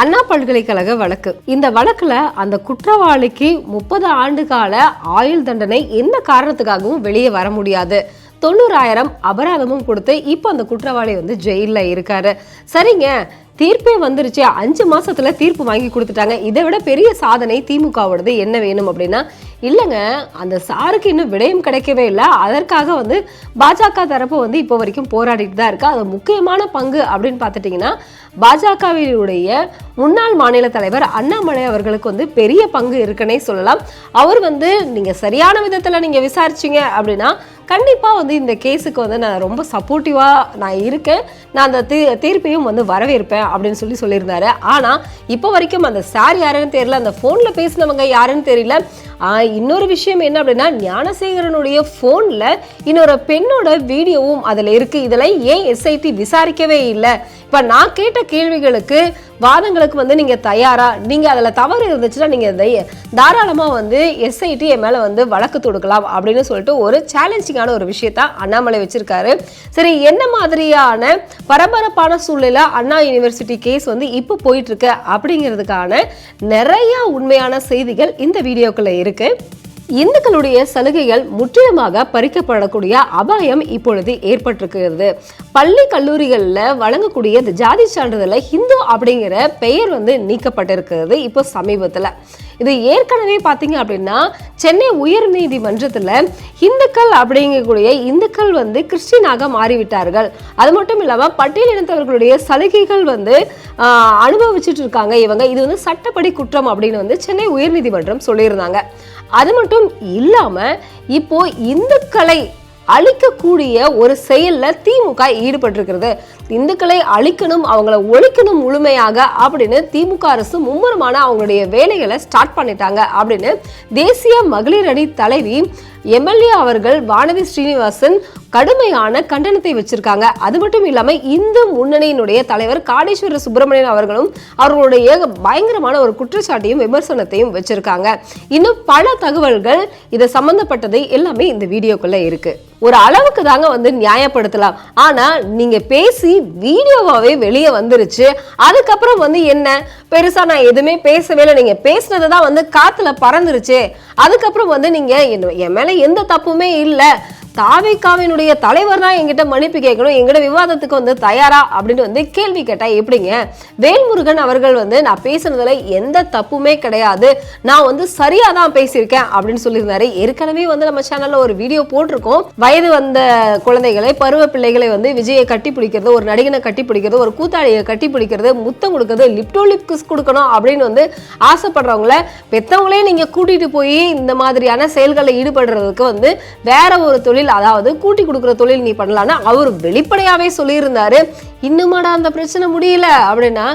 அண்ணா பல்கலைக்கழக வழக்கு. இந்த வழக்குல அந்த குற்றவாளிக்கு முப்பது ஆண்டு கால ஆயுள் தண்டனை எந்த காரணத்துக்காகவும் வெளியே வர முடியாது. தொண்ணூறாயிரம் அபராதமும் கொடுத்து இப்போ அந்த குற்றவாளி வந்து ஜெயில்ல இருக்காரு. சரிங்க தீர்ப்பே வந்துருச்சு. அஞ்சு மாசத்துல தீர்ப்பு வாங்கி கொடுத்துட்டாங்க. இதை விட பெரிய சாதனை திமுகவோடது என்ன வேணும் அப்படின்னா இல்லைங்க அந்த சாருக்கு இன்னும் விடயம் கிடைக்கவே இல்லை. அதற்காக வந்து பாஜக தரப்பு வந்து இப்போ வரைக்கும் போராடிட்டு தான் இருக்கு. அது முக்கியமான பங்கு அப்படின்னு பார்த்துட்டிங்கன்னா பாஜகவினுடைய முன்னாள் மாநில தலைவர் அண்ணாமலை அவர்களுக்கு வந்து பெரிய பங்கு இருக்குன்னே சொல்லலாம். அவர் வந்து நீங்கள் சரியான விதத்தில் நீங்கள் விசாரிச்சிங்க அப்படின்னா கண்டிப்பாக வந்து இந்த கேஸுக்கு வந்து நான் ரொம்ப சப்போர்ட்டிவாக நான் இருக்கேன். நான் அந்த தீ தீர்ப்பையும் வந்து வரவேற்பேன். அப்படின்னு சொல்லி சொல்லியிருந்தாரு. ஆனால் இப்போ வரைக்கும் அந்த சார் யாருன்னு தெரியல அந்த ஃபோனில் பேசினவங்க யாருன்னு தெரியல. ஆஹ் இன்னொரு விஷயம் என்ன அப்படின்னா ஞானசேகரனுடைய ஃபோனில் இன்னொரு பெண்ணோட வீடியோவும் அதில் இருக்குது இதெல்லாம் ஏன் எஸ்ஐடி விசாரிக்கவே இல்லை? இப்போ நான் கேட்ட கேள்விகளுக்கு வாதங்களுக்கு வந்து நீங்கள் தயாராக நீங்கள் அதில் தவறு இருந்துச்சுன்னா நீங்கள் தாராளமாக வந்து எஸ்ஐடி என் மேலே வந்து வழக்கு தொடுக்கலாம் அப்படின்னு சொல்லிட்டு ஒரு சேலஞ்சிங்கான ஒரு விஷயத்த அண்ணாமலை வச்சுருக்காரு. சரி என்ன மாதிரியான பரபரப்பான சூழ்நிலை அண்ணா யூனிவர்சிட்டி கேஸ் வந்து இப்போ போயிட்டுருக்கு அப்படிங்கிறதுக்கான நிறையா உண்மையான செய்திகள் இந்த வீடியோக்குள்ளே இருக்குது இந்துக்களுடைய சலுகைகள் முற்றிலுமாக பறிக்கப்படக்கூடிய அபாயம் இப்பொழுது ஏற்பட்டிருக்கிறது. பள்ளி கல்லூரிகளில் வழங்கக்கூடிய இந்த ஜாதி சான்றிதழில் ஹிந்து அப்படிங்கிற பெயர் வந்து நீக்கப்பட்டிருக்கிறது இப்போ சமீபத்தில். இது ஏற்கனவே பார்த்தீங்க அப்படின்னா சென்னை உயர்நீதிமன்றத்தில் இந்துக்கள் அப்படிங்கக்கூடிய இந்துக்கள் வந்து கிறிஸ்டினாக மாறிவிட்டார்கள். அது மட்டும் இல்லாமல் பட்டியலினத்தவர்களுடைய சலுகைகள் வந்து அனுபவிச்சுட்டு இருக்காங்க இவங்க. இது வந்து சட்டப்படி குற்றம் அப்படின்னு வந்து சென்னை உயர்நீதிமன்றம் சொல்லியிருந்தாங்க. அது மட்டும் இல்லாமல் இப்போ இந்துக்களை அழிக்கக்கூடிய ஒரு செயலில் திமுக ஈடுபட்டிருக்கிறது. இந்துக்களை அழிக்கணும் அவங்கள ஒழிக்கணும் முழுமையாக அப்படின்னு திமுக அரசு மும்முரமான அவங்களுடைய வேலைகளை ஸ்டார்ட் பண்ணிட்டாங்க அப்படின்னு தேசிய மகளிர் அணி தலைவி எம்எல்ஏ அவர்கள் வானதி ஸ்ரீனிவாசன் கடுமையான கண்டனத்தை வச்சிருக்காங்க. அது மட்டும் இல்லாமல் இந்து முன்னணியினுடைய தலைவர் காடேஸ்வர சுப்பிரமணியன் அவர்களும் அவர்களுடைய பயங்கரமான ஒரு குற்றச்சாட்டையும் விமர்சனத்தையும் வச்சிருக்காங்க. இன்னும் பல தகவல்கள் இது சம்பந்தப்பட்டது எல்லாமே இந்த வீடியோக்குள்ள இருக்கு. ஒரு அளவுக்கு தாங்க வந்து நியாயப்படுத்தலாம். ஆனால் நீங்கள் பேசி வீடியோவாகவே வெளியே வந்துருச்சு. அதுக்கப்புறம் வந்து என்ன? பெருசாக நான் எதுவுமே பேசவே இல்லை. நீங்கள் பேசுனது தான் வந்து காற்றுல பறந்துருச்சு. அதுக்கப்புறம் வந்து நீங்கள் என் மேலே எந்த தப்புமே இல்லை. தாவிகாவினுடைய தலைவர் தான் எங்கிட்ட மன்னிப்பு கேட்கணும் எங்கிட்ட விவாதத்துக்கு வந்து தயாரா? அப்படின்னு வந்து கேள்வி கேட்டா எப்படிங்க? வேல்முருகன் அவர்கள் வந்து நான் பேசுனதுல எந்த தப்புமே கிடையாது. நான் வந்து சரியா தான் பேசியிருக்கேன் அப்படின்னு சொல்லியிருந்தாரு. ஏற்கனவே வந்து நம்ம சேனல்ல ஒரு வீடியோ போட்டிருக்கோம். வயது வந்த குழந்தைகளை பருவ பிள்ளைகளை வந்து விஜயை கட்டி பிடிக்கிறது ஒரு நடிகனை கட்டி பிடிக்கிறது ஒரு கூத்தாடியை கட்டி பிடிக்கிறது முத்தம் கொடுக்கிறது லிப்டோ லிப் கிஸ் கொடுக்கணும் அப்படின்னு வந்து ஆசைப்படுறவங்கள பெத்தவங்களே நீங்க கூட்டிட்டு போய் இந்த மாதிரியான செயல்களில் ஈடுபடுறதுக்கு வந்து வேற ஒரு தொழில் அதாவது கூட்டி கொடுக்குற தொழில் நீ பண்ணலாம்னு அவர் வெளிப்படையாவே சொல்லியிருந்தாரு. இன்னுமாடா அந்த பிரச்சனை முடியல அப்படின்னா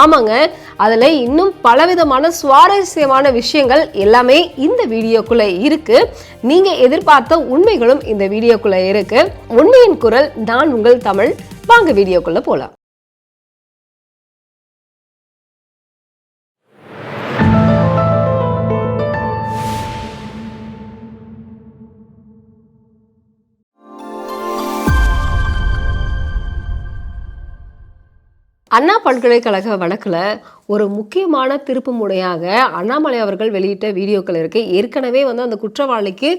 ஆமாங்க அதுல இன்னும் பலவிதமான சுவாரஸ்யமான விஷயங்கள் எல்லாமே இந்த வீடியோக்குள்ள இருக்கு. நீங்க எதிர்பார்த்த உண்மைகளும் இந்த வீடியோக்குள்ள இருக்கு. உண்மையின் குரல் நான் உங்கள் தமிழ். வாங்க வீடியோக்குள்ள போகலாம் அண்ணா பல்கலைக்கழக வழக்கில் ஒரு முக்கியமான திருப்பு முனையாக அண்ணாமலை அவர்கள் வெளியிட்ட வீடியோக்கள் இருக்குது ஏற்கனவே வந்து அந்த குற்றவாளிக்கு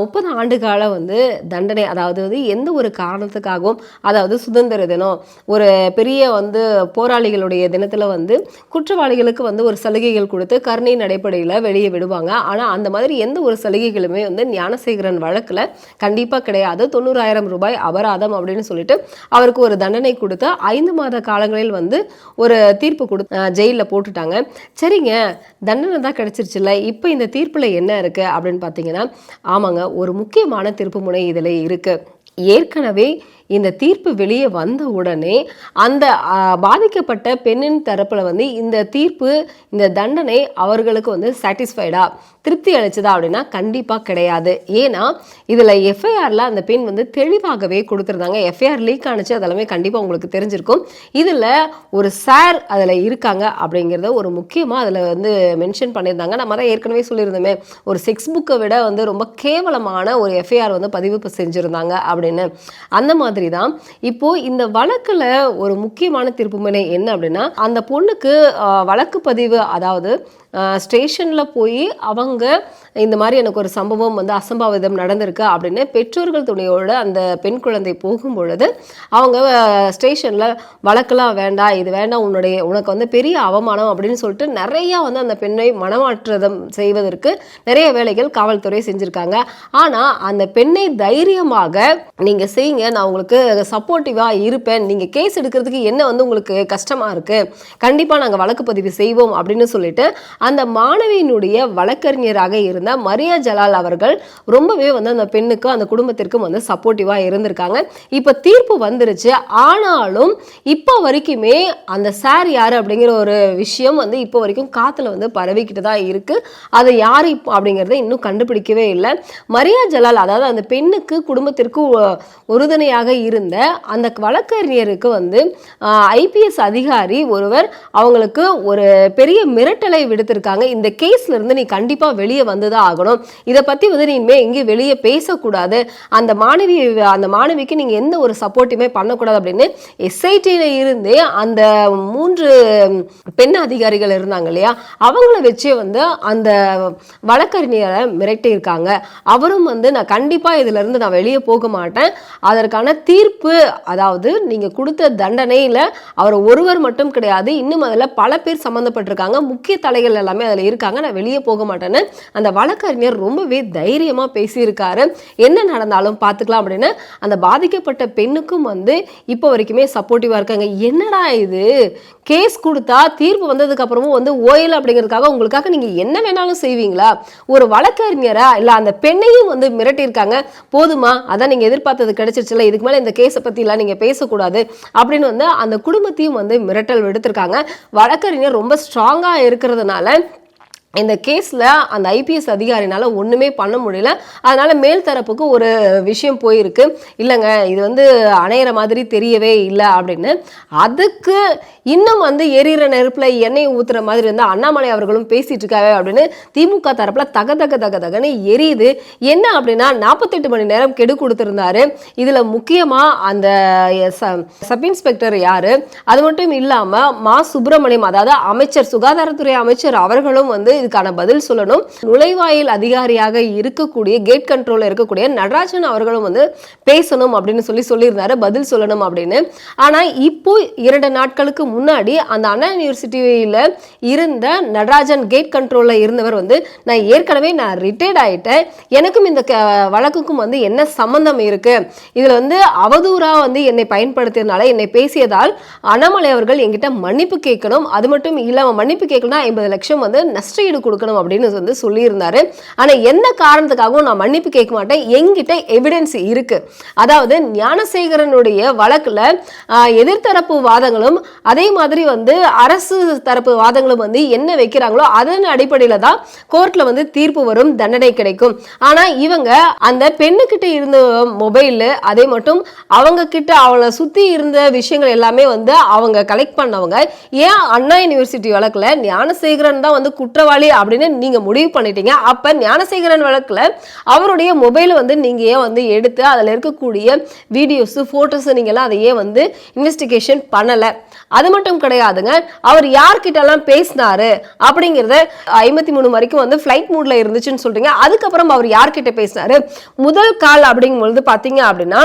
முப்பது ஆண்டு கால வந்து தண்டனை அதாவது வந்து எந்த ஒரு காரணத்துக்காகவும் அதாவது சுதந்திர தினம் ஒரு பெரிய வந்து போராளிகளுடைய தினத்தில் வந்து குற்றவாளிகளுக்கு வந்து ஒரு சலுகைகள் கொடுத்து கருணையின் அடிப்படையில் வெளியே விடுவாங்க. ஆனால் அந்த மாதிரி எந்த ஒரு சலுகைகளுமே வந்து ஞானசேகரன் வழக்கில் கண்டிப்பாக கிடையாது. தொண்ணூறாயிரம் ரூபாய் அபராதம் அப்படின்னு சொல்லிட்டு அவருக்கு ஒரு தண்டனை கொடுத்து ஐந்து மாத காலங்களில் வந்து ஒரு தீர்ப்பு கொடு ஜெயிலில் போட்டுட்டாங்க. சரிங்க தண்டனை தான் கிடைச்சிருச்சுல்ல இப்போ இந்த தீர்ப்பில் என்ன இருக்கு அப்படின்னு பார்த்தீங்கன்னா ஆமாங்க ஒரு முக்கியமான திருப்பு முனை இதில் இருக்கு. ஏற்கனவே இந்த தீர்ப்பு வெளியே வந்த உடனே அந்த பாதிக்கப்பட்ட பெண்ணின் தரப்பில் வந்து இந்த தீர்ப்பு இந்த தண்டனை அவர்களுக்கு வந்து சாட்டிஸ்ஃபைடா திருப்தி அளிச்சதா அப்படின்னா கண்டிப்பாக கிடையாது. ஏன்னா இதில் எஃப்ஐஆரில் அந்த பெண் வந்து தெளிவாகவே கொடுத்துருந்தாங்க. எஃப்ஐஆர் லீக் ஆனிச்சு அதெல்லாமே கண்டிப்பாக உங்களுக்கு தெரிஞ்சிருக்கும். இதில் ஒரு சார் அதில் இருக்காங்க அப்படிங்கிறத ஒரு முக்கியமாக அதில் வந்து மென்ஷன் பண்ணியிருந்தாங்க. நம்ம தான் ஏற்கனவே சொல்லியிருந்தோமே ஒரு செக்ஸ் புக்கை விட வந்து ரொம்ப கேவலமான ஒரு எஃப்ஐஆர் வந்து பதிவு செஞ்சுருந்தாங்க அப்படின்னு. அந்த மாதிரி மாதிரி தான் இப்போ இந்த வழக்குல ஒரு முக்கியமான திருப்புமுனை என்ன அப்படின்னா அந்த பொண்ணுக்கு வழக்கு பதிவு அதாவது ஸ்டேஷனில் போய் அவங்க இந்த மாதிரி எனக்கு ஒரு சம்பவம் வந்து அசம்பாவிதம் நடந்திருக்கு அப்படின்னு பெற்றோர்கள் துணையோடு அந்த பெண் குழந்தை போகும் பொழுது அவங்க ஸ்டேஷனில் வழக்கெல்லாம் வேண்டாம் இது வேண்டாம் உன்னுடைய உனக்கு வந்து பெரிய அவமானம் அப்படின்னு சொல்லிட்டு நிறையா வந்து அந்த பெண்ணை மனமாற்றதம் செய்வதற்கு நிறைய வேலைகள் காவல்துறை செஞ்சுருக்காங்க. ஆனால் அந்த பெண்ணை தைரியமாக நீங்கள் செய்யுங்க நான் உங்களுக்கு சப்போர்ட்டிவாக இருப்பேன் நீங்கள் கேஸ் எடுக்கிறதுக்கு என்ன வந்து உங்களுக்கு கஷ்டமாக இருக்குது கண்டிப்பாக நாங்கள் வழக்கு பதிவு செய்வோம் அப்படின்னு சொல்லிட்டு அந்த மாணவியினுடைய வழக்கறிஞராக இருந்த மரியா ஜலால் அவர்கள் ரொம்பவே வந்து அந்த பெண்ணுக்கும் அந்த குடும்பத்திற்கும் வந்து சப்போர்ட்டிவாக இருந்திருக்காங்க. இப்போ தீர்ப்பு வந்துருச்சு. ஆனாலும் இப்போ வரைக்குமே அந்த சார் யார் அப்படிங்கிற ஒரு விஷயம் வந்து இப்போ வரைக்கும் காற்றுல வந்து பரவிக்கிட்டு தான் இருக்குது அதை யார் இப்போ அப்படிங்கிறத இன்னும் கண்டுபிடிக்கவே இல்லை. மரியா ஜலால் அதாவது அந்த பெண்ணுக்கு குடும்பத்திற்கு உறுதுணையாக இருந்த அந்த வழக்கறிஞருக்கு வந்து ஐபிஎஸ் அதிகாரி ஒருவர் அவங்களுக்கு ஒரு பெரிய மிரட்டலை விடுத்து விடுத்திருக்காங்க இந்த கேஸ்ல இருந்து நீ கண்டிப்பா வெளியே வந்துதான் ஆகணும். இதை பத்தி வந்து நீ இனிமே எங்கேயும் வெளியே பேசக்கூடாது. அந்த மாணவி அந்த மாணவிக்கு நீங்க எந்த ஒரு சப்போர்ட்டுமே பண்ணக்கூடாது அப்படின்னு எஸ்ஐடியில இருந்தே அந்த மூன்று பெண் அதிகாரிகள் இருந்தாங்க இல்லையா? அவங்கள வச்சே வந்து அந்த வழக்கறிஞரை மிரட்டியிருக்காங்க. அவரும் வந்து நான் கண்டிப்பா இதுல இருந்து நான் வெளியே போக மாட்டேன். அதற்கான தீர்ப்பு அதாவது நீங்க கொடுத்த தண்டனையில அவர் ஒருவர் மட்டும் கிடையாது இன்னும் அதில் பல பேர் சம்மந்தப்பட்டிருக்காங்க முக்கிய தலைகள் எல்லாமே அதில் இருக்காங்க. நான் வெளியே போக மாட்டேன்னு அந்த வழக்கறிஞர் ரொம்பவே தைரியமாக பேசியிருக்காரு. என்ன நடந்தாலும் பார்த்துக்கலாம் அப்படின்னு அந்த பாதிக்கப்பட்ட பெண்ணுக்கும் வந்து இப்போ வரைக்குமே சப்போர்ட்டிவாக இருக்காங்க. என்னடா இது? கேஸ் கொடுத்தா தீர்ப்பு வந்ததுக்கப்புறமும் வந்து ஓயல் அப்படிங்கிறதுக்காக உங்களுக்காக நீங்கள் என்ன வேணாலும் செய்வீங்களா? ஒரு வழக்கறிஞரா இல்லை அந்த பெண்ணையும் வந்து மிரட்டியிருக்காங்க. போதுமா? அதான் நீங்கள் எதிர்பார்த்தது கிடைச்சிருச்சுல. இதுக்கு மேலே இந்த கேஸை பற்றிலாம் நீங்கள் பேசக்கூடாது அப்படின்னு வந்து அந்த குடும்பத்தையும் வந்து மிரட்டல் விடுத்திருக்காங்க. வழக்கறிஞர் ரொம்ப ஸ்ட்ராங்காக இருக்கிறதுனால تمام؟ இந்த கேஸில் அந்த ஐபிஎஸ் அதிகாரினால் ஒன்றுமே பண்ண முடியல. அதனால் மேல் தரப்புக்கு ஒரு விஷயம் போயிருக்கு. இல்லைங்க இது வந்து அணையிற மாதிரி தெரியவே இல்லை அப்படின்னு. அதுக்கு இன்னும் வந்து எரியிற நெருப்பில் எண்ணெய் ஊற்றுற மாதிரி இருந்தால் அண்ணாமலை அவர்களும் பேசிகிட்டு இருக்காவே அப்படின்னு திமுக தரப்பில் தக தக தக தகன்னு எரியுது. என்ன அப்படின்னா நாற்பத்தெட்டு மணி நேரம் கெடு கொடுத்துருந்தாரு. இதில் முக்கியமாக அந்த சப் இன்ஸ்பெக்டர் யார்? அது மட்டும் இல்லாமல் மா சுப்பிரமணியம் அதாவது அமைச்சர் சுகாதாரத்துறை அமைச்சர் அவர்களும் வந்து இதுக்கான பதில் சொல்லணும். நுழைவாயில் அதிகாரியாக இருக்கக்கூடிய கேட் கண்ட்ரோல்ல இருக்கக்கூடிய நடராஜன் அவர்களும் வந்து பேசணும் அப்படின்னு சொல்லி சொல்லியிருந்தாரு பதில் சொல்லணும் அப்படின்னு. ஆனா இப்போ இரண்டு நாட்களுக்கு முன்னாடி அந்த அண்ணா யூனிவர்சிட்டியில இருந்த நடராஜன் கேட் கண்ட்ரோல்ல இருந்தவர் வந்து நான் ஏற்கனவே நான் ரிட்டையர்ட் ஆயிட்டேன். எனக்கும் இந்த வழக்குக்கும் வந்து என்ன சம்பந்தம் இருக்கு? இதுல வந்து அவதூறா வந்து என்னை பயன்படுத்தியதுனால என்னை பேசியதால் அண்ணாமலை அவர்கள் என்கிட்ட மன்னிப்பு கேட்கணும். அது மட்டும் இல்லாம மன்னிப்பு கேட்கணும்னா ஐம்பது லட்சம் வந்து நஷ்டஈடு கொடுக்கணும் அப்படின்னு வந்து சொல்லியிருந்தாரு. ஆனா என்ன காரணத்துக்காகவும் நான் மன்னிப்பு கேட்க மாட்டேன். என்கிட்ட எவிடன்ஸ் இருக்கு. அதாவது ஞானசேகரனுடைய வழக்குல எதிர்த்தரப்பு வாதங்களும் அதே மாதிரி வந்து அரசு தரப்பு வாதங்களும் வந்து என்ன வைக்கிறாங்களோ அதன் அடிப்படையில் தான் கோர்ட்ல வந்து தீர்ப்பு வரும் தண்டனை கிடைக்கும். ஆனா இவங்க அந்த பெண்ணுக்கிட்ட இருந்த மொபைலு அதே மட்டும் அவங்க கிட்ட அவளை சுத்தி இருந்த விஷயங்கள் எல்லாமே வந்து அவங்க கலெக்ட் பண்ணவங்க ஏன் அண்ணா யூனிவர்சிட்டி வழக்குல ஞானசேகரன் தான் வந்து குற்றவாளி அப்படின்னு நீங்க முடிவு பண்ணிட்டீங்க. அப்போ ஞானசேகரன் வழக்குல அவருடைய மொபைல் வந்து நீங்க ஏன் வந்து எடுத்து அதுல இருக்கக்கூடிய வீடியோஸ் ஃபோட்டோஸு நீங்க எல்லாம் வந்து இன்வெஸ்டிகேஷன் பண்ணல. அது மட்டும் கிடையாதுங்க. அவர் யார்கிட்டலாம் பேசினாரு அப்படிங்கிறத ஐம்பத்தி மூணு வரைக்கும் வந்து ஃப்ளைட் மூடில் இருந்துச்சுன்னு சொல்றீங்க. அதுக்கப்புறம் அவர் யார்கிட்ட பேசினாரு? முதல் கால் அப்படிங்கும்பொழுது பார்த்தீங்க அப்படின்னா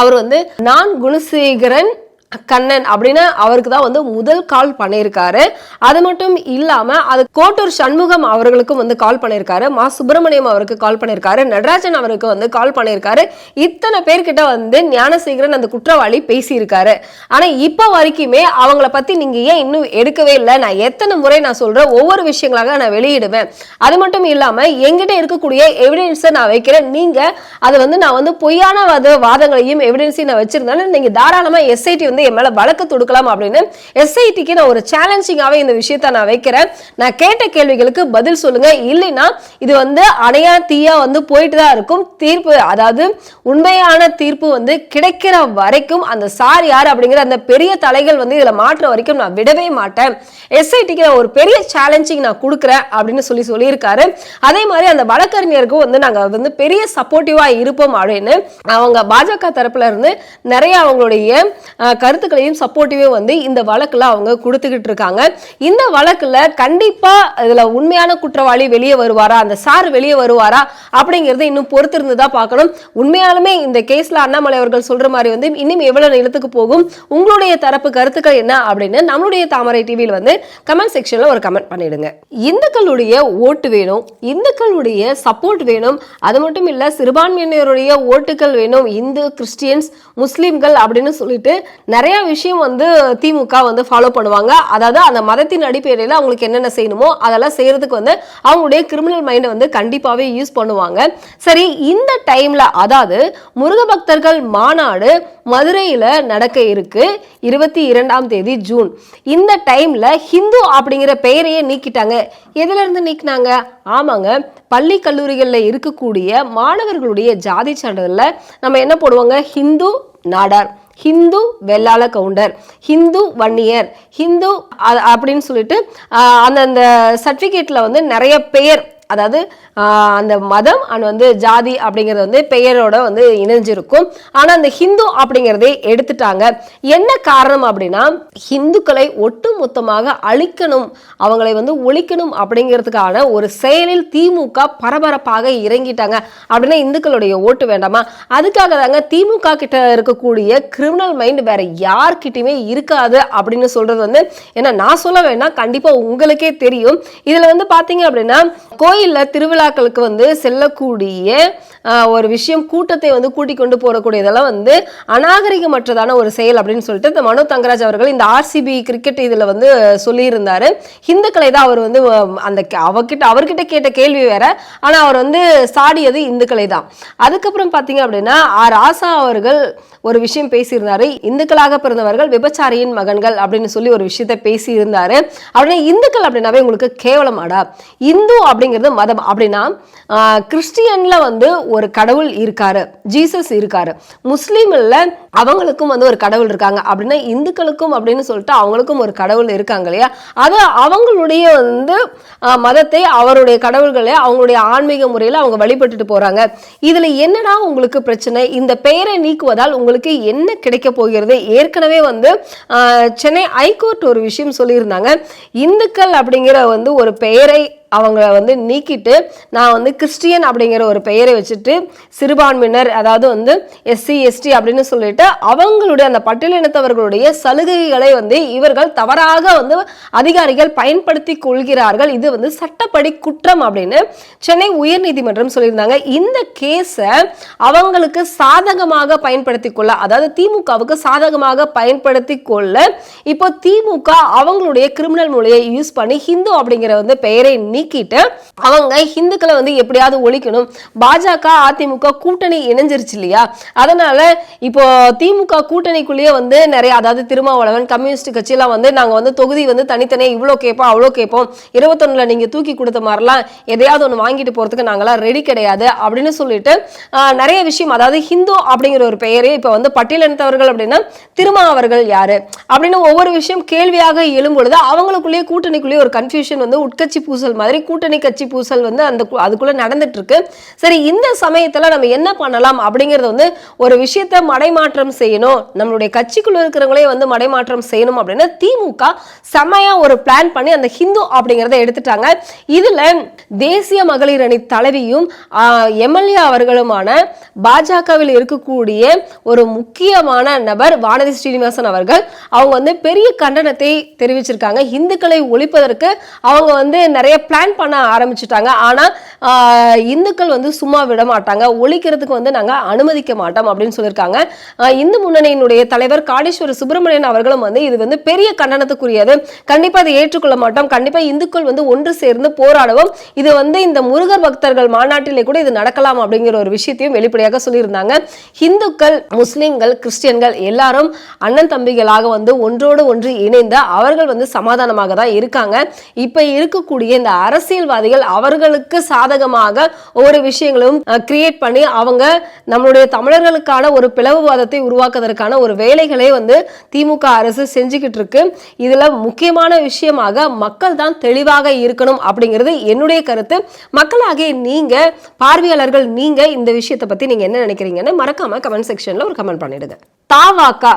அவர் வந்து நான் குணசேகரன் கண்ணன் அப்படின்னு அவருக்கு தான் வந்து முதல் கால் பண்ணியிருக்காரு. அது மட்டும் இல்லாமல் அது கோட்டூர் சண்முகம் அவர்களுக்கும் வந்து கால் பண்ணியிருக்காரு. மா சுப்பிரமணியம் அவருக்கு கால் பண்ணியிருக்காரு. நடராஜன் அவருக்கு வந்து கால் பண்ணியிருக்காரு. இத்தனை பேர்கிட்ட வந்து ஞானசேகரன் அந்த குற்றவாளி பேசியிருக்காரு. ஆனால் இப்போ வரைக்குமே அவங்கள பற்றி நீங்கள் ஏன் இன்னும் எடுக்கவே இல்லை? நான் எத்தனை முறை நான் சொல்கிறேன் ஒவ்வொரு விஷயங்களாக நான் வெளியிடுவேன். அது மட்டும் இல்லாமல் எங்கிட்ட இருக்கக்கூடிய எவிடன்ஸை நான் வைக்கிறேன். நீங்கள் அது வந்து நான் வந்து பொய்யான வாத வாதங்களையும் எவிடன்ஸையும் நான் வச்சிருந்தேன். நீங்கள் தாராளமாக எஸ்ஐடி வந்து வந்து என் மேல வழக்கு தொடுக்கலாம் அப்படின்னு எஸ்ஐடிக்கு நான் ஒரு சேலஞ்சிங்காகவே இந்த விஷயத்த நான் வைக்கிறேன். நான் கேட்ட கேள்விகளுக்கு பதில் சொல்லுங்க. இல்லைன்னா இது வந்து அணையா தீயா வந்து போயிட்டு தான் இருக்கும். தீர்ப்பு அதாவது உண்மையான தீர்ப்பு வந்து கிடைக்கிற வரைக்கும் அந்த சார் யார் அப்படிங்கிற அந்த பெரிய தலைகள் வந்து இதுல மாற்ற வரைக்கும் நான் விடவே மாட்டேன். எஸ்ஐடிக்கு நான் ஒரு பெரிய சேலஞ்சிங் நான் கொடுக்குறேன் அப்படின்னு சொல்லி சொல்லியிருக்காரு. அதே மாதிரி அந்த வழக்கறிஞருக்கும் வந்து நாங்கள் வந்து பெரிய சப்போர்ட்டிவாக இருப்போம் அப்படின்னு அவங்க பாஜக தரப்புல இருந்து நிறைய அவங்களுடைய கருத்துக்களையும் சப்போர்ட்டிவே வந்து இந்த வழக்கில் அவங்க கொடுத்துக்கிட்டு இருக்காங்க. இந்த வழக்கில் கண்டிப்பாக இதில் உண்மையான குற்றவாளி வெளியே வருவாரா? அந்த சார் வெளியே வருவாரா? அப்படிங்கிறத இன்னும் பொறுத்திருந்து தான் பார்க்கணும். உண்மையாலுமே இந்த கேஸ்ல அண்ணாமலை அவர்கள் சொல்கிற மாதிரி வந்து இன்னும் எவ்வளோ நிலத்துக்கு போகும்? உங்களுடைய தரப்பு கருத்துக்கள் என்ன அப்படின்னு நம்மளுடைய தாமரை டிவியில் வந்து கமெண்ட் செக்ஷனில் ஒரு கமெண்ட் பண்ணிடுங்க. இந்துக்களுடைய ஓட்டு வேணும். இந்துக்களுடைய சப்போர்ட் வேணும். அது மட்டும் இல்லை சிறுபான்மையினருடைய ஓட்டுகள் வேணும். இந்து கிறிஸ்டியன்ஸ் முஸ்லீம்கள் அப்படின்னு சொல்லிட்டு நிறைய விஷயம் வந்து திமுக வந்து ஃபாலோ பண்ணுவாங்க. அதாவது அந்த மதத்தின் அடிப்படையில் அவங்களுக்கு என்னென்ன செய்யணுமோ அதெல்லாம் செய்யறதுக்கு வந்து அவங்களுடைய கிரிமினல் மைண்டை வந்து கண்டிப்பாகவே யூஸ் பண்ணுவாங்க. சரி இந்த டைம்ல அதாவது முருக பக்தர்கள் மாநாடு மதுரையில் நடக்க இருக்கு. இருபத்தி இரண்டாம் தேதி ஜூன். இந்த டைம்ல ஹிந்து அப்படிங்கிற பெயரையே நீக்கிட்டாங்க. எதுல இருந்து நீக்கினாங்க? ஆமாங்க பள்ளி கல்லூரிகளில் இருக்கக்கூடிய மாணவர்களுடைய ஜாதி சான்றிதழில் நம்ம என்ன போடுவாங்க? ஹிந்து நாடார். ஹிந்து வெள்ளாள கவுண்டர் ஹிந்து வன்னியர் ஹிந்து அப்படின்னு சொல்லிட்டு அந்த அந்தந்த சர்டிஃபிகேட்ல வந்து நிறைய பெயர் அதாவது ஆஹ், அந்த மதம் அண்ட் வந்து ஜாதி அப்படிங்கிறது வந்து பெயரோட வந்து இணைஞ்சிருக்கும். ஆனால் அந்த ஹிந்து அப்படிங்கிறதே எடுத்துட்டாங்க. என்ன காரணம் அப்படின்னா ஹிந்துக்களை ஒட்டு மொத்தமாக அழிக்கணும் அவங்களை வந்து ஒழிக்கணும் அப்படிங்கிறதுக்கான ஒரு செயலில் திமுக பரபரப்பாக இறங்கிட்டாங்க. அப்படின்னா இந்துக்களுடைய ஓட்டு வேண்டாமா? அதுக்காக தாங்க திமுக கிட்ட இருக்கக்கூடிய கிரிமினல் மைண்ட் வேற யார்கிட்டயுமே இருக்காது அப்படின்னு சொல்றது வந்து ஏன்னா நான் சொல்ல வேண்டாம் கண்டிப்பாக உங்களுக்கே தெரியும். இதில் வந்து பார்த்தீங்க அப்படின்னா கோயிலில் திருவிழாக்களுக்கு வந்து செல்லக்கூடிய ஒரு விஷயம் கூட்டத்தை வந்து கூட்டிக் கொண்டு போறக்கூடியதெல்லாம் வந்து அநாகரிகமற்றதான ஒரு செயல் அப்படின்னு சொல்லிட்டு இந்த மனோ தங்கராஜ் அவர்கள் இந்த ஆர்சிபி கிரிக்கெட் இதில் வந்து சொல்லியிருந்தார். இந்துக்களை தான் அவர் வந்து அந்த கே- அவர்கிட்ட அவர்கிட்ட கேட்ட கேள்வி வேற. ஆனால் அவர் வந்து சாடியது இந்துக்களை தான். அதுக்கப்புறம் பார்த்தீங்க அப்படின்னா ஆர் ராசா அவர்கள் ஒரு விஷயம் பேசியிருந்தாரு. இந்துக்களாக பிறந்தவர்கள் விபச்சாரியின் மகன்கள் அப்படின்னு சொல்லி ஒரு விஷயத்த பேசியிருந்தாரு. அப்படின்னா இந்துக்கள் அப்படின்னாவே உங்களுக்கு கேவலமாடா. இந்து அப்படிங்கிறது மதம். அப்படின்னா கிறிஸ்டியன்ல வந்து ஒரு கடவுள் இருக்காரு. ஜீசஸ் இருக்காரு. முஸ்லீம்ல அவங்களுக்கும் வந்து ஒரு கடவுள் இருக்காங்க. அப்படின்னா இந்துக்களுக்கும் அப்படின்னு சொல்லிட்டு அவங்களுக்கும் ஒரு கடவுள் இருக்காங்க இல்லையா? அது அவங்களுடைய வந்து மதத்தை அவருடைய கடவுள்களை அவங்களுடைய ஆன்மீக முறையில் அவங்க வழிபட்டுட்டு போறாங்க. இதுல என்னடா உங்களுக்கு பிரச்சனை? இந்த பெயரை நீக்குவதால் உங்களுக்கு என்ன கிடைக்க போகிறது? ஏற்கனவே வந்து சென்னை ஹைகோர்ட் ஒரு விஷயம் சொல்லியிருந்தாங்க. இந்துக்கள் அப்படிங்கிற வந்து ஒரு பெயரை அவங்க வந்து நீக்கிட்டு நான் வந்து கிறிஸ்டியன் அப்படிங்கிற ஒரு பெயரை வச்சுட்டு சிறுபான்மையினர் அதாவது வந்து எஸ்சி எஸ்டி அப்படின்னு சொல்லிட்டு அவங்களுடைய அந்த பட்டியலினத்தவர்களுடைய சலுகைகளை வந்து இவர்கள் தவறாக வந்து அதிகாரிகள் பயன்படுத்தி கொள்கிறார்கள். இது வந்து சட்டப்படி குற்றம் அப்படின்னு சென்னை உயர்நீதிமன்றம் சொல்லியிருந்தாங்க. இந்த கேஸை அவங்களுக்கு சாதகமாக பயன்படுத்தி கொள்ள அதாவது திமுகவுக்கு சாதகமாக பயன்படுத்தி கொள்ள இப்போ திமுக அவங்களுடைய கிரிமினல் மொழியை யூஸ் பண்ணி ஹிந்து அப்படிங்கிற வந்து பெயரை நீக்கிட்டு அவங்க ஹிந்துக்களை வந்து எப்படியாவது ஒழிக்கணும். பாஜக அதிமுக கூட்டணி இணைஞ்சிருச்சு இல்லையா? அதனால இப்போ திமுக கூட்டணிக்குள்ளேயே வந்து நிறைய அதாவது திருமாவளவன் கம்யூனிஸ்ட் கட்சியெல்லாம் வந்து நாங்க வந்து தொகுதி வந்து தனித்தனியாக இவ்வளோ கேட்போம் அவ்வளோ கேட்போம். இருபத்தொன்னுல நீங்க தூக்கி கொடுத்த மாதிரிலாம் எதையாவது ஒன்று வாங்கிட்டு போறதுக்கு நாங்களாம் ரெடி கிடையாது அப்படின்னு சொல்லிட்டு நிறைய விஷயம் அதாவது ஹிந்து அப்படிங்கிற ஒரு பெயரே இப்போ வந்து பட்டியலினத்தவர்கள் அப்படின்னா திருமா அவர்கள் யாரு? அப்படின்னு ஒவ்வொரு விஷயம் கேள்வியாக எழும்பொழுது அவங்களுக்குள்ளேயே கூட்டணிக்குள்ளேயே ஒரு கன்ஃபியூஷன் வந்து உட்கட்சி பூசல் மாதிரி கூட்டணி கட்சி பூசல் வந்து அந்த அதுக்குள்ள நடந்துட்டு இருக்கு சரி இந்த சமயத்துல நம்ம என்ன பண்ணலாம் அப்படிங்கறது வந்து ஒரு விஷயத்த மடைமாற்றம் செய்யணும். நம்மளுடைய கட்சிக்குள்ள இருக்கிறவங்களே வந்து மடைமாற்றம் செய்யணும் அப்படின்னு திமுக செமையா ஒரு பிளான் பண்ணி அந்த ஹிந்து அப்படிங்கறத எடுத்துட்டாங்க. இதுல தேசிய மகளிர் அணி தலைவியும் எம்எல்ஏ அவர்களுமான பாஜகவில் இருக்கக்கூடிய ஒரு முக்கியமான நபர் வானதி ஸ்ரீனிவாசன் அவர்கள் அவங்க வந்து பெரிய கண்டனத்தை தெரிவிச்சிருக்காங்க. இந்துக்களை ஒழிப்பதற்கு அவங்க வந்து நிறைய பிளான் பிளான் பண்ண ஆரம்பிச்சிட்டாங்க. ஆனால் இந்துக்கள் வந்து சும்மா விட மாட்டாங்க. ஒழிக்கிறதுக்கு வந்து நாங்கள் அனுமதிக்க மாட்டோம் அப்படின்னு சொல்லியிருக்காங்க. இந்து முன்னணியினுடைய தலைவர் காடேஸ்வர சுப்பிரமணியன் அவர்களும் வந்து இது வந்து பெரிய கண்டனத்துக்குரியது. கண்டிப்பாக அதை ஏற்றுக்கொள்ள மாட்டோம். கண்டிப்பாக இந்துக்கள் வந்து ஒன்று சேர்ந்து போராடவும் இது வந்து இந்த முருகர் பக்தர்கள் மாநாட்டிலே கூட இது நடக்கலாம் அப்படிங்கிற ஒரு விஷயத்தையும் வெளிப்படையாக சொல்லியிருந்தாங்க. இந்துக்கள் முஸ்லீம்கள் கிறிஸ்டியன்கள் எல்லாரும் அண்ணன் தம்பிகளாக வந்து ஒன்றோடு ஒன்று இணைந்து அவர்கள் வந்து சமாதானமாக தான் இருக்காங்க. இப்போ இருக்கக்கூடிய இந்த அரசியல்வாதிகள் அவர்களுக்கு சாதகமாக ஒவ்வொரு விஷயங்களும் கிரியேட் பண்ணி அவங்க நம்மளுடைய தமிழர்களுக்கான ஒரு பிளவுவாதத்தை உருவாக்குவதற்கான ஒரு வேலைகளை வந்து திமுக அரசு செஞ்சுக்கிட்டு இருக்கு. இதுல முக்கியமான விஷயமாக மக்கள் தான் தெளிவாக இருக்கணும் அப்படிங்கிறது என்னுடைய கருத்து. மக்களாகிய நீங்க பார்வையாளர்கள் நீங்க இந்த விஷயத்தை பத்தி நீங்க என்ன நினைக்கிறீங்கன்னு மறக்காம கமெண்ட் செக்ஷன்ல ஒரு கமெண்ட் பண்ணிடுங்க. தாவாக்கா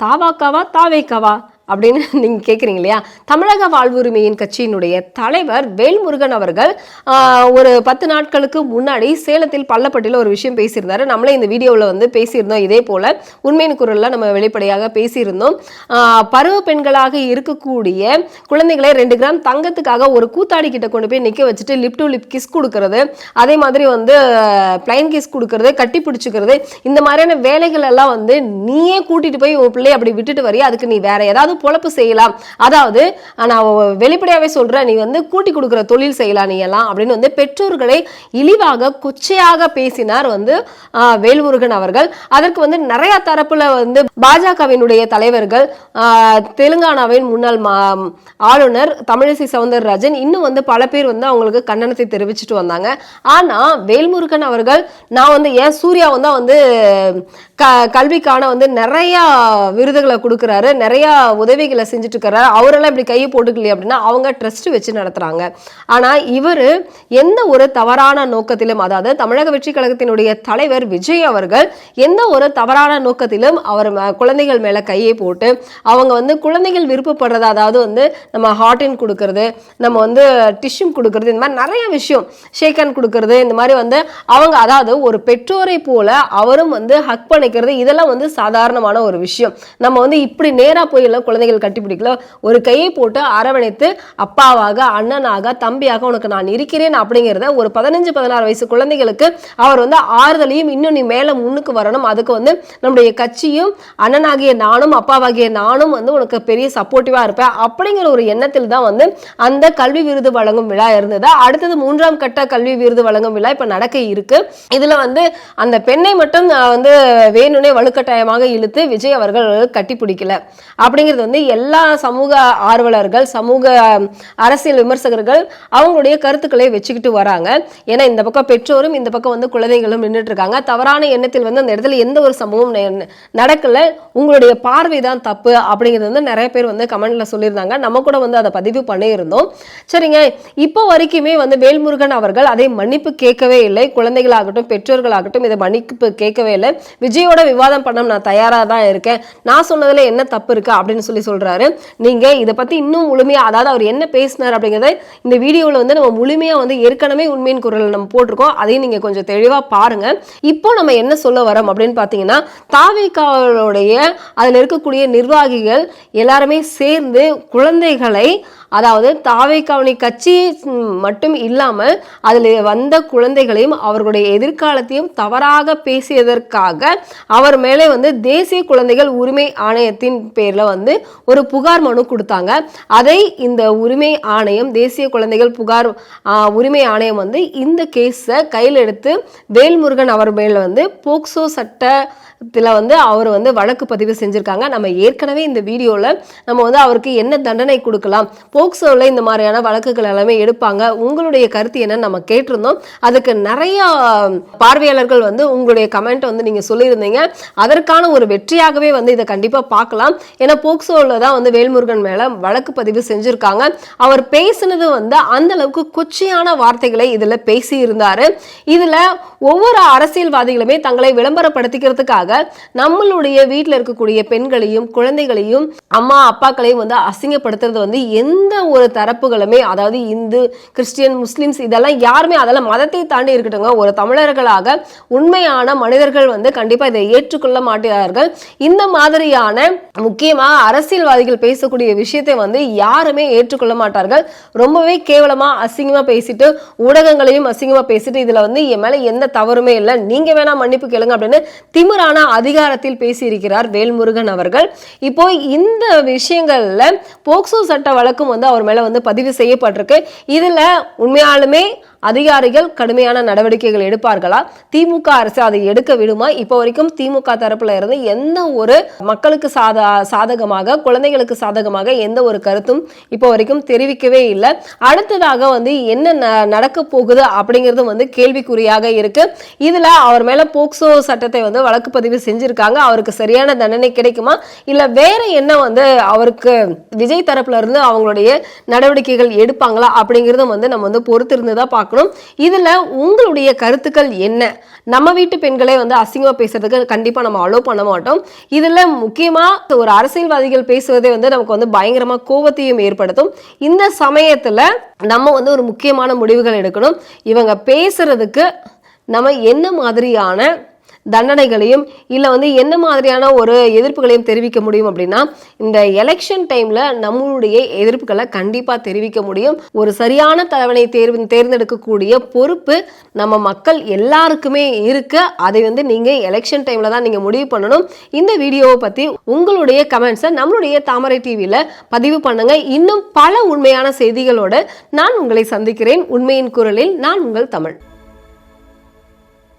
தாவாக்காவா தாவேக்காவா அப்படின்னு நீங்க கேட்குறீங்க இல்லையா? தமிழக வாழ்வுரிமையின் கட்சியினுடைய தலைவர் வேல்முருகன் அவர்கள் ஒரு பத்து நாட்களுக்கு முன்னாடி சேலத்தில் பள்ளப்பட்டியில் ஒரு விஷயம் பேசியிருந்தாரு. நம்மளே இந்த வீடியோவில் வந்து பேசியிருந்தோம் இதே போல. உண்மையின் குரல்ல நம்ம வெளிப்படையாக பேசியிருந்தோம். பருவ பெண்களாக இருக்கக்கூடிய குழந்தைகளை ரெண்டு கிராம் தங்கத்துக்காக ஒரு கூத்தாடி கிட்ட கொண்டு போய் நிக்க வச்சுட்டு லிப் டு லிப் கிஸ் கொடுக்கறது அதே மாதிரி வந்து பிளைன் கிஸ் கொடுக்கறது கட்டி பிடிச்சிக்கிறது இந்த மாதிரியான வேலைகள் எல்லாம் வந்து நீயே கூட்டிட்டு போய் உன் பிள்ளைய அப்படி விட்டுட்டு வரையா? அதுக்கு நீ வேற ஏதாவது பொழப்பு செய்யலாம். அதாவது நான் வெளிப்படையாகவே சொல்றேன் நீ வந்து கூட்டி கொடுக்குற தொழில் செய்யலாம் நீ எல்லாம் அப்படின்னு வந்து பெற்றோர்களை இழிவாக கொச்சையாக பேசினார் வந்து வேல்முருகன் அவர்கள். அதற்கு வந்து நிறைய தரப்புல வந்து பாஜகவினுடைய தலைவர்கள் தெலுங்கானாவின் முன்னாள் மா- ஆளுநர் தமிழிசை சவுந்தரராஜன் இன்னும் வந்து பல பேர் வந்து அவங்களுக்கு கண்டனத்தை தெரிவிச்சுட்டு வந்தாங்க. ஆனா வேல்முருகன் அவர்கள் நான் வந்து ஏன் சூர்யாவும் தான் வந்து க கல்விக்கான வந்து நிறையா விருதுகளை கொடுக்குறாரு நிறையா உதவிகளை செஞ்சுட்டு இருக்கிற அவரெல்லாம் இப்படி கையை போட்டுக்கலையே அப்படின்னா அவங்க ட்ரஸ்ட் வச்சு நடத்துறாங்க. ஆனா இவர் எந்த ஒரு தவறான நோக்கத்திலும் அதாவது தமிழக வெற்றி கழகத்தினுடைய தலைவர் விஜய் அவர்கள் எந்த ஒரு தவறான நோக்கத்திலும் அவர் குழந்தைகள் மேல கையை போட்டு அவங்க வந்து குழந்தைகள் விருப்பப்படுறது அதாவது வந்து நம்ம ஹாட்டின் கொடுக்கறது நம்ம வந்து டிஷ்யூம் கொடுக்கறது இந்த மாதிரி நிறைய விஷயம் ஷேக்கன் கொடுக்கறது இந்த மாதிரி வந்து அவங்க அதாவது ஒரு பெற்றோரை போல அவரும் வந்து ஹக் பண்ணிக்கிறது இதெல்லாம் வந்து சாதாரணமான ஒரு விஷயம். நம்ம வந்து இப்படி நேரா போய் எல்லாம் குழந்தைகள் கட்டிப்பிடிக்கல ஒரு கையை போட்டு அரவணைத்து அப்பாவாக அண்ணனாக தம்பியாக உனக்கு நான் இருக்கிறேன் அப்படிங்கிறத ஒரு பதினஞ்சு பதினாறு வயசு குழந்தைகளுக்கு அவர் வந்து ஆறுதலையும் இன்னும் நீ மேலே முன்னுக்கு வரணும். அதுக்கு வந்து நம்முடைய கட்சியும் அண்ணனாகிய நானும் அப்பாவாகிய நானும் வந்து உனக்கு பெரிய சப்போர்ட்டிவாக இருப்பேன் அப்படிங்கிற ஒரு எண்ணத்தில் தான் வந்து அந்த கல்வி விருது வழங்கும் விழா இருந்தது. அடுத்தது மூன்றாம் கட்ட கல்வி விருது வழங்கும் விழா இப்போ நடக்க இருக்கு. இதுல வந்து அந்த பெண்ணை மட்டும் வந்து வேணுனே வலுக்கட்டாயமாக இழுத்து விஜய் அவர்கள் கட்டிப்பிடிக்கல அப்படிங்கிறது வந்து எல்லா சமூக ஆர்வலர்கள் சமூக அரசியல் விமர்சகர்கள் அவங்களுடைய கருத்துக்களை வச்சுக்கிட்டு வராங்க. ஏன்னா இந்த பக்கம் பெற்றோரும் இந்த பக்கம் வந்து குழந்தைகளும் நின்றுட்டு இருக்காங்க தவறான எண்ணத்தில் வந்து அந்த இடத்துல எந்த ஒரு சம்பவம் நடக்கல. உங்களுடைய பார்வை தான் தப்பு அப்படிங்கிறது வந்து நிறைய பேர் வந்து கமெண்ட்ல சொல்லியிருந்தாங்க. நம்ம கூட வந்து அதை பதிவு பண்ணியிருந்தோம். சரிங்க. இப்போ வரைக்குமே வந்து வேல்முருகன் அவர்கள் அதை மன்னிப்பு கேட்கவே இல்லை. குழந்தைகளாகட்டும் பெற்றோர்களாகட்டும் இதை மன்னிப்பு கேட்கவே இல்லை. விஜயோட விவாதம் பண்ண நான் தயாராக தான் இருக்கேன். நான் சொன்னதில் என்ன தப்பு இருக்கு அப்படின்னு சொல்லி சொல்றாரு. நீங்க இதை பத்தி இன்னும் முழுமையா அதாவது அவர் என்ன பேசினார் அப்படிங்கறத இந்த வீடியோவில் வந்து நம்ம முழுமையா வந்து ஏற்கனவே உண்மையின் குரல் நம்ம போட்டிருக்கோம். அதையும் நீங்க கொஞ்சம் தெளிவா பாருங்க. இப்போ நம்ம என்ன சொல்ல வரோம் அப்படின்னு பார்த்தீங்கன்னா தாவிகாவுடைய அதில் இருக்கக்கூடிய நிர்வாகிகள் எல்லாருமே சேர்ந்து குழந்தைகளை அதாவது தாவேக்காவணி கட்சி மட்டும் இல்லாமல் அதில் வந்த குழந்தைகளையும் அவர்களுடைய எதிர்காலத்தையும் தவறாக பேசியதற்காக அவர் மேலே வந்து தேசிய குழந்தைகள் உரிமை ஆணையத்தின் பேரில் வந்து ஒரு புகார் மனு கொடுத்தாங்க. அதை இந்த உரிமை ஆணையம் தேசிய குழந்தைகள் புகார் உரிமை ஆணையம் வந்து இந்த கேஸை கையில் எடுத்து வேல்முருகன் அவர் மேலே வந்து போக்சோ சட்ட இதில் வந்து அவர் வந்து வழக்கு பதிவு செஞ்சுருக்காங்க. நம்ம ஏற்கனவே இந்த வீடியோவில் நம்ம வந்து அவருக்கு என்ன தண்டனை கொடுக்கலாம் போக்சோவில் இந்த மாதிரியான வழக்குகள் எல்லாமே எடுப்பாங்க. உங்களுடைய கருத்து என்னன்னு நம்ம கேட்டிருந்தோம். அதுக்கு நிறையா பார்வையாளர்கள் வந்து உங்களுடைய கமெண்ட் வந்து நீங்கள் சொல்லியிருந்தீங்க. அதற்கான ஒரு வெற்றியாகவே வந்து இதை கண்டிப்பாக பார்க்கலாம். ஏன்னா போக்சோவில் தான் வந்து வேல்முருகன் மேலே வழக்கு பதிவு செஞ்சுருக்காங்க. அவர் பேசினது வந்து அந்த அளவுக்கு கொச்சையான வார்த்தைகளை இதில் பேசி இதில் ஒவ்வொரு அரசியல்வாதிகளுமே தங்களை விளம்பரப்படுத்திக்கிறதுக்காக பதிலாக நம்மளுடைய வீட்டில் இருக்கக்கூடிய பெண்களையும் குழந்தைகளையும் அம்மா அப்பாக்களையும் வந்து அசிங்கப்படுத்துறது வந்து எந்த ஒரு தரப்புகளுமே அதாவது இந்து கிறிஸ்டியன் முஸ்லிம்ஸ் இதெல்லாம் யாருமே அதெல்லாம் மதத்தை தாண்டி இருக்கட்டுங்க ஒரு தமிழர்களாக உண்மையான மனிதர்கள் வந்து கண்டிப்பாக இதை ஏற்றுக்கொள்ள மாட்டார்கள். இந்த மாதிரியான முக்கியமாக அரசியல்வாதிகள் பேசக்கூடிய விஷயத்தை வந்து யாருமே ஏற்றுக்கொள்ள மாட்டார்கள். ரொம்பவே கேவலமாக அசிங்கமாக பேசிட்டு ஊடகங்களையும் அசிங்கமாக பேசிட்டு இதில் வந்து என் மேலே எந்த தவறுமே இல்லை. நீங்கள் வேணால் மன்னிப்பு கேளுங்க அப்படின்னு திமிரான அதிகாரத்தில் பேசியிருக்கிறார் வேல்முருகன் அவர்கள். இப்போ இந்த விஷயங்கள்ல போக்சோ சட்ட வழக்கும் வந்து அவர் மேல வந்து பதிவு செய்யப்பட்டிருக்கு. இதுல உண்மையாலுமே அதிகாரிகள் கடுமையான நடவடிக்கைகள் எடுப்பார்களா? திமுக அரசு அதை எடுக்க விடுமா? இப்போ வரைக்கும் திமுக தரப்புல இருந்து எந்த ஒரு மக்களுக்கு சாதா சாதகமாக குழந்தைகளுக்கு சாதகமாக எந்த ஒரு கருத்தும் இப்போ வரைக்கும் தெரிவிக்கவே இல்லை. அடுத்ததாக வந்து என்ன ந- நடக்க போகுது அப்படிங்கிறது வந்து கேள்விக்குறியாக இருக்கு. இதுல அவர் மேல போக்சோ சட்டத்தை வந்து வழக்கு பதிவு செஞ்சிருக்காங்க. அவருக்கு சரியான தண்டனை கிடைக்குமா? இல்ல வேற என்ன வந்து அவருக்கு விஜய் தரப்புல இருந்து அவங்களுடைய நடவடிக்கைகள் எடுப்பாங்களா அப்படிங்கறதும் வந்து நம்ம வந்து பொறுத்திருந்து தான் பார்க்கணும் இதில் உங்களுடைய கருத்துக்கள் என்ன? நம்ம வீட்டு பெண்களே வந்து அசிங்கமாக பேசுறதுக்கு கண்டிப்பாக நம்ம அலோவ் பண்ண மாட்டோம். இதில் முக்கியமாக ஒரு அரசியல்வாதிகள் பேசுவதே வந்து நமக்கு வந்து பயங்கரமாக கோபத்தையும் ஏற்படுத்தும். இந்த சமயத்தில் நம்ம வந்து ஒரு முக்கியமான முடிவுகள் எடுக்கணும். இவங்க பேசுறதுக்கு நம்ம என்ன மாதிரியான தண்டனைகளையும் இல்லை வந்து என்ன மாதிரியான ஒரு எதிர்ப்புகளையும் தெரிவிக்க முடியும் அப்படின்னா இந்த எலெக்ஷன் டைமில் நம்மளுடைய எதிர்ப்புகளை கண்டிப்பாக தெரிவிக்க முடியும். ஒரு சரியான தலைவனை தேர்வு தேர்ந்தெடுக்கக்கூடிய பொறுப்பு நம்ம மக்கள் எல்லாருக்குமே இருக்கு அதை வந்து நீங்கள் எலெக்ஷன் டைமில் தான் நீங்கள் முடிவு பண்ணணும். இந்த வீடியோவை பற்றி உங்களுடைய கமெண்ட்ஸை நம்மளுடைய தாமரை டிவியில் பதிவு பண்ணுங்க. இன்னும் பல உண்மையான செய்திகளோடு நான் உங்களை சந்திக்கிறேன். உண்மையின் குரலில் நான் உங்கள் தமிழ்.